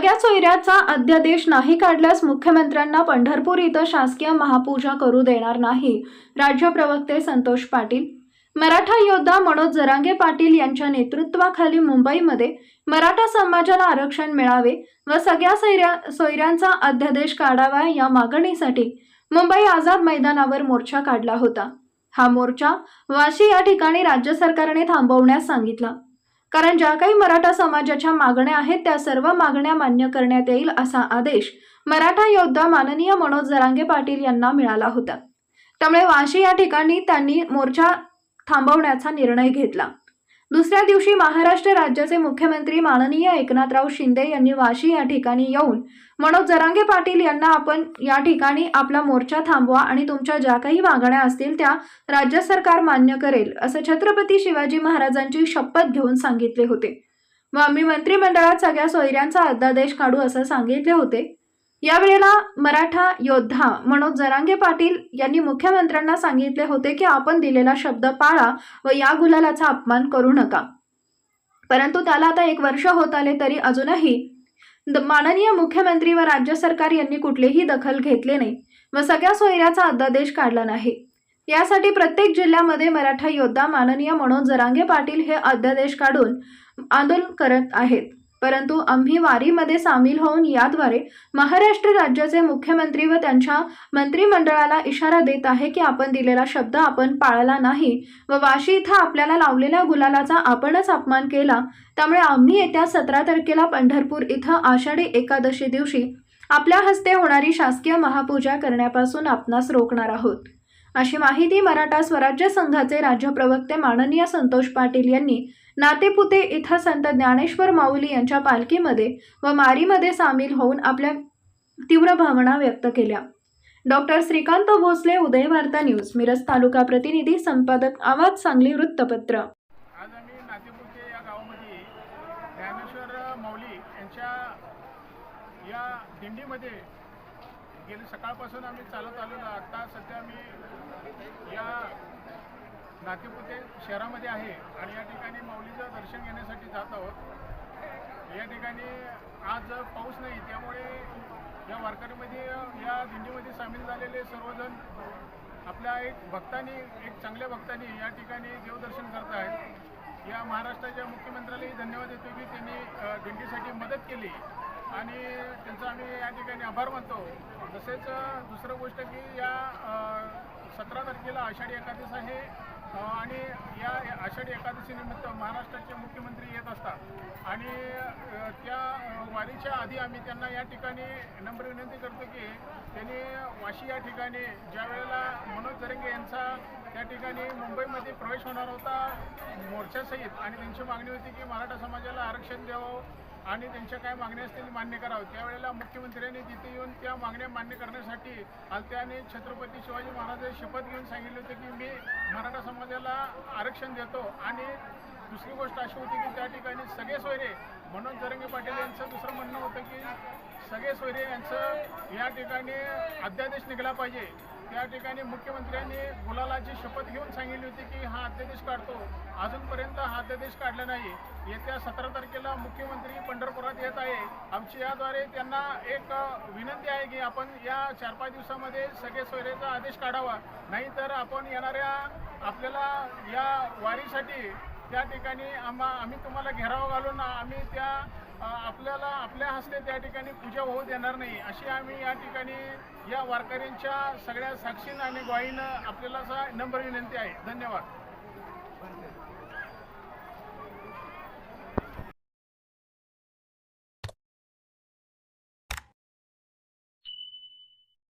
सगळ्या सोयऱ्याचा अध्यादेश नाही काढल्यास मुख्यमंत्र्यांना पंढरपूर इथं शासकीय महापूजा करू देणार नाही. राज्य प्रवक्ते संतोष पाटील. मराठा योद्धा मनोज जरांगे पाटील यांच्या नेतृत्वाखाली मुंबईमध्ये मराठा समाजाला आरक्षण मिळावे व सगळ्या सोयऱ्या सोयऱ्यांचा अध्यादेश काढावा या मागणीसाठी मुंबई आझाद मैदानावर मोर्चा काढला होता. हा मोर्चा वाशी या ठिकाणी राज्य सरकारने थांबवण्यास सांगितला. कारण ज्या काही मराठा समाजाच्या मागण्या आहेत त्या सर्व मागण्या मान्य करण्यात येईल असा आदेश मराठा योद्धा माननीय मनोज जरांगे पाटील यांना मिळाला होता. त्यामुळे वाशी या ठिकाणी त्यांनी मोर्चा थांबवण्याचा निर्णय घेतला. दुसऱ्या दिवशी महाराष्ट्र राज्याचे मुख्यमंत्री माननीय एकनाथराव शिंदे यांनी वाशी या ठिकाणी येऊन मनोज जरांगे पाटील यांना आपण या ठिकाणी आपला मोर्चा थांबवा आणि तुमच्या ज्या काही मागण्या असतील त्या राज्य सरकार मान्य करेल असं छत्रपती शिवाजी महाराजांची शपथ घेऊन सांगितले होते. व आम्ही मंत्रिमंडळात सगळ्या सोयऱ्यांचा अध्यादेश काढू असं सांगितले होते. यावेळेला मराठा योद्धा मनोज जरांगे पाटील यांनी मुख्यमंत्र्यांना सांगितले होते की आपण दिलेला शब्द पाळा व या गुलालाचा अपमान करू नका. परंतु त्याला आता एक वर्ष होत आले तरी अजूनही माननीय मुख्यमंत्री व राज्य सरकार यांनी कुठलीही दखल घेतले नाही व सगळ्या सोयऱ्याचा अध्यादेश काढला नाही. यासाठी प्रत्येक जिल्ह्यामध्ये मराठा योद्धा माननीय मनोज जरांगे पाटील हे अध्यादेश काढून आंदोलन करत आहेत. परंतु आम्ही वारीमध्ये सामील होऊन याद्वारे महाराष्ट्र राज्याचे मुख्यमंत्री व त्यांच्या मंत्रिमंडळाला इशारा देत आहे की आपण दिलेला शब्द आपण पाळला नाही व वाशी इथं आपल्याला लावलेल्या गुलालाचा आपणच अपमान केला. त्यामुळे आम्ही येत्या सतरा तारखेला पंढरपूर इथं आषाढी एकादशी दिवशी आपल्या हस्ते होणारी शासकीय महापूजा करण्यापासून आपणास रोखणार आहोत. अशी माहिती मराठा स्वराज्य संघाचे राज्य प्रवक्ते माननीय संतोष पाटील यांनी नातेपुते इथं संत ज्ञानेश्वर माऊली यांच्या पालखीमध्ये व मारीमध्ये सामील होऊन आपल्या तीव्र भावना व्यक्त केल्या. डॉक्टर श्रीकांत भोसले उदय वार्ता न्यूज मिरज तालुका प्रतिनिधी संपादक आवाज सांगली वृत्तपत्र. आज आम्ही नातेपुते या गावामध्ये ज्ञानेश्वर माऊली यांच्या या दिंडीमध्ये गेली. सकाळपासून आम्ही चालत आलेलो आता सध्या आम्ही या नातेपुते शहरामध्ये आहे आणि या ठिकाणी माऊलीचं दर्शन घेण्यासाठी जात आहोत. या ठिकाणी आज पाऊस नाही त्यामुळे या वारकरीमध्ये या दिंडीमध्ये सामील झालेले सर्वजण आपल्या एक भक्तांनी एक चांगल्या भक्तांनी या ठिकाणी देवदर्शन करत आहेत या महाराष्ट्राच्या मुख्यमंत्र्यालाही धन्यवाद देतो की त्यांनी दिंडीसाठी मदत केली आणि त्यांचा आम्ही या ठिकाणी आभार मानतो. तसेच दुसरं गोष्ट की या सतरा तारखेला आषाढी एकादश आहे. आणि या आषाढी एकादशीनिमित्त महाराष्ट्राचे मुख्यमंत्री येत असतात. आणि त्या वारीच्या आधी आम्ही त्यांना या ठिकाणी नम्र विनंती करतो की त्यांनी वाशी या ठिकाणी ज्या वेळेला मनोज जरंगे यांचा त्या ठिकाणी मुंबईमध्ये प्रवेश होणार होता मोर्चासहित आणि त्यांची मागणी होती की मराठा समाजाला आरक्षण द्यावं. आणि त्यांच्या काय मागण्या असतील मान्य करावं. त्यावेळेला मुख्यमंत्र्यांनी तिथे येऊन त्या मागण्या मान्य करण्यासाठी आलत्याने आणि छत्रपती शिवाजी महाराज शपथ घेऊन सांगितले होते की मी मराठा समाजाला आरक्षण देतो. आणि दुसरी गोष्ट अशी होती की त्या ठिकाणी सगळे सोयरे मनोज जरंगे पाटील यांचं दुसरं म्हणणं होतं की सगळे सोयरे यांचं या ठिकाणी अध्यादेश निघाला पाहिजे. त्या ठिकाणी मुख्यमंत्र्यांनी गुलालाची शपथ घेऊन सांगितली होती की हा अध्यादेश काढतो. अजूनपर्यंत हा अध्यादेश काढला नाही येत्या सतरा तारखेला मुख्यमंत्री पंढरपुरात येत आहे. आमची याद्वारे त्यांना एक विनंती आहे की आपण या चार पाच दिवसामध्ये सगळे सोयरेचा आदेश काढावा. नाहीतर आपण येणाऱ्या आपल्याला या वारीसाठी त्या ठिकाणी आम्हा आम्ही तुम्हाला घेराव घालून आम्ही त्या आपल्याला आपल्या हस्ते त्या ठिकाणी पूजा होऊ देणार नाही. अशी आम्ही या ठिकाणी या वारकऱ्यांच्या सगळ्या साक्षीनं आणि ग्वाईनं आपल्याला असा नम्र विनंती आहे. धन्यवाद.